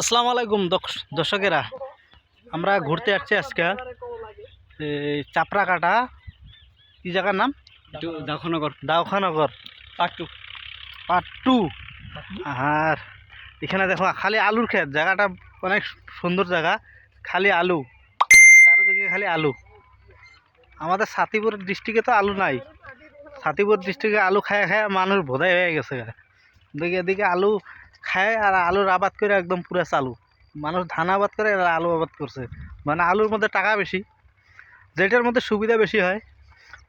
আসসালামু আলাইকুম দর্শ- দর্শকেরা। আমরা ঘুরতে আসছি আজকে এই চাপড়া কাটা কি জায়গার নাম? Daokhanagar part two. Part two? আর এখানে দেখো খালি আলুর ক্ষেত। জায়গাটা অনেক সুন্দর জায়গা খালি আলু। চারিদিকে খালি আলু। আমাদের সাতিপুর ডিস্ট্রিক্টে তো আলু নাই। সাতিপুর ডিস্ট্রিক্টে আলু খায় খায় মানুষ বোধাই হয়ে গেছে। দিকে এদিকে আলু খায় আর আলুর আবাদ করে একদম পুরো চালু। মানুষ ধান আবাদ করে আর আলু আবাদ করছে। মানে আলুর মধ্যে টাকা বেশি, যেটার মধ্যে সুবিধা বেশি হয়,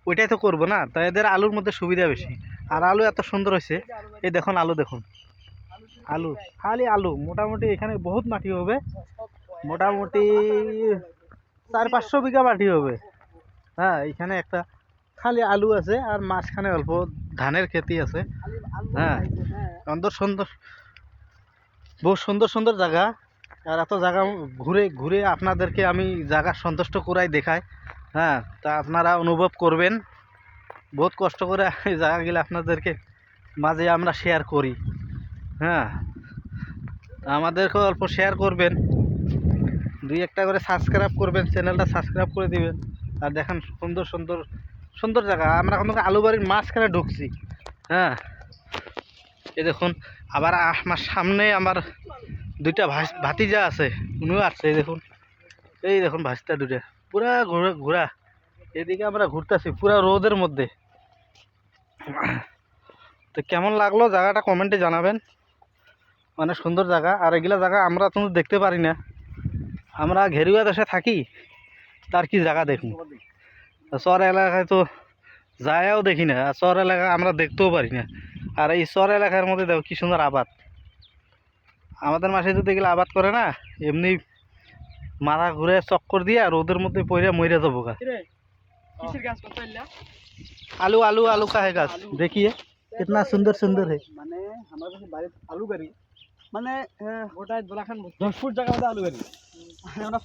ওইটাই তো করব না? তাই এদের আলুর মধ্যে সুবিধা বেশি। আর আলু এত সুন্দর হয়েছে, এই দেখুন আলু দেখুন। আলু, খালি আলু, মোটামুটি এখানে বহুত মাটি হবে। মোটামুটি চার পাঁচশো বিঘা মাটি হবে। হ্যাঁ এখানে একটা খালি আলু আছে আর মাঝখানে অল্প ধানের খেতি আছে। হ্যাঁ সুন্দর সুন্দর বহু সুন্দর সুন্দর জায়গা আর এত জায়গা ঘুরে ঘুরে আপনাদেরকে আমি জায়গা সন্তুষ্ট করাই দেখাই। হ্যাঁ তা আপনারা অনুভব করবেন। বহুত কষ্ট করে এই জায়গাগুলো আপনাদেরকে মাঝে আমরা শেয়ার করি। হ্যাঁ আমাদেরকে অল্প শেয়ার করবেন। দুই একটা করে সাবস্ক্রাইব করবেন চ্যানেলটা সাবস্ক্রাইব করে দিবেন। আর দেখেন সুন্দর সুন্দর সুন্দর জায়গা আমরা এখন আলু বাড়ির মাঝখানে ঢুকছি। হ্যাঁ এই দেখুন, আবার আমার সামনে আমার দুইটা ভাতিজা আছে, উনিও আসছে, এই দেখুন। এই দেখুন ভাসটা দুইটা, পুরা ঘোরা ঘোরা। এদিকে আমরা ঘুরতেছি, পুরা রোদের মধ্যে। তো কেমন লাগল জায়গাটা কমেন্টে জানাবেন। অনেক সুন্দর জায়গা, আর এগুলা জায়গা আমরা তো দেখতে পারি না। আমরা ঘেরুয়া দেশে থাকি, তার কি জায়গা দেখুন। শহর এলাকায় তো যায়ও দেখি না, আর শহর এলাকায় আমরা দেখতেও পারি না। আর এই শহর এলাকার মধ্যে দেখো কি সুন্দর আবাদ আমাদের মাসে যদি এগুলো আবাদ করে না এমনি মাথা ঘুরে চক্কর দিয়ে রোদের মধ্যে পড়ে মরে যাবো গা কিসের গাছ কত এলা आलू आलू आलू का है गाछ देखिए कितना सुंदर सुंदर है মানে আমার কাছে বাড়িতে আলু গাড়ি মানে গোটায় দোলাখান দশ ফুট জায়গা মধ্যে আলু গাড়ি আমরা